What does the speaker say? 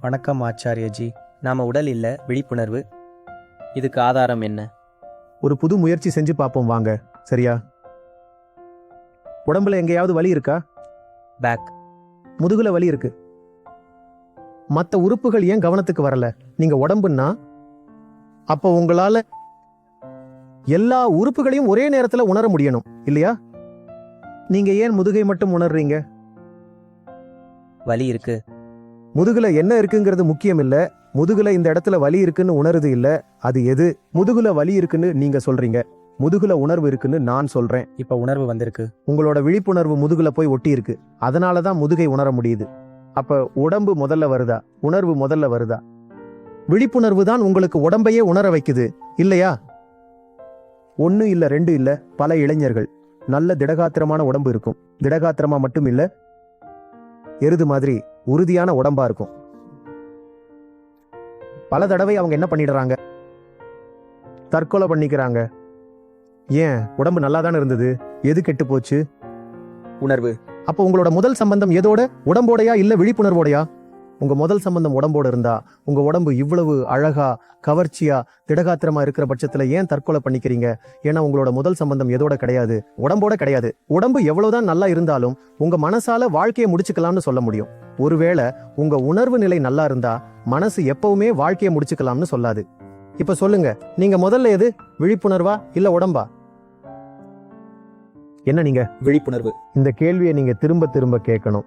வணக்கம் ஆச்சாரியஜி. நாம உடல் இல்ல விழிப்புணர்வு. இதுக்கு ஆதாரம் என்ன? ஒரு புது முயற்சி செஞ்சு பார்ப்போம் வாங்க சரியா? உடம்புல எங்கேயாவது வலி இருக்கா? பேக் முதுகுல வலி இருக்கு. மத்த உறுப்புகள் ஏன் கவனத்துக்கு வரல? நீங்க உடம்புன்னா அப்போ உங்களால எல்லா உறுப்புகளையும் ஒரே நேரத்துல உணர முடியணும் இல்லையா? நீங்க ஏன் முதுகை மட்டும் உணர்றீங்க? வலி இருக்கு. முதுகுல என்ன இருக்குங்கிறது முக்கியம் இல்ல முதுகுல இந்த இடத்துல வலி இருக்குன்னு உணருது இல்ல. அது எது? முதுகுல வலி இருக்குன்னு நீங்க சொல்றீங்க. முதுகுல உணர்வு இருக்குன்னு நான் சொல்றேன். இப்ப உணர்வு வந்திருக்கு. உங்களோட விழிப்புணர்வு முதுகுல போய் ஒட்டி இருக்கு. அதனால தான் முதுகை உணர முடியுது. அப்ப உடம்பு முதல்ல வருதா? உணர்வு முதல்ல வருதா? விழிப்புணர்வு தான் உங்களுக்கு உடம்பையே உணர வைக்குது. இல்லையா? ஒன்னு இல்ல ரெண்டு இல்ல பல இளைஞர்கள். நல்ல திடகாத்திரமான உடம்பு இருக்கும். திடகாத்திரமா மட்டும் இல்ல எருது மாதிரி உறுதியான உடம்பா இருக்கும். பல தடவை அவங்க என்ன பண்ணிடுறாங்க? தற்கொலை பண்ணிக்கிறாங்க. ஏன்? உடம்பு நல்லா தானே இருந்தது? எது கெட்டு போச்சு? உணர்வு. அப்போ உங்களோட முதல் சம்பந்தம் எதோட? உடம்போடையா இல்ல விழிப்புணர்வோடையா? உங்க முதல் சம்பந்தம் உடம்போட இருந்தா உங்க உடம்பு இவ்வளவு அழகா கவர்ச்சியா திடகாத்திரமா இருக்கிற பட்சத்துல ஏன் தற்கொலை பண்ணிக்கிறீங்க? ஏன்னா உங்களோட முதல் சம்பந்தம் எதோட கிடையாது? உடம்போட கிடையாது. உடம்பு எவ்வளவுதான் நல்லா இருந்தாலும் உங்க மனசால வாழ்க்கையை முடிச்சுக்கலாம்னு சொல்ல முடியும். ஒருவேளை உங்க உணர்வு நிலை நல்லா இருந்தா மனசு எப்பவுமே வாழ்க்கையை முடிச்சுக்கலாம்னு சொல்லாது. இப்ப சொல்லுங்க நீங்க முதல்ல எது? விழிப்புணர்வா இல்ல உடம்பா? என்ன நீங்க? விழிப்புணர்வு. இந்த கேள்வியை நீங்க திரும்ப திரும்ப கேட்கணும்.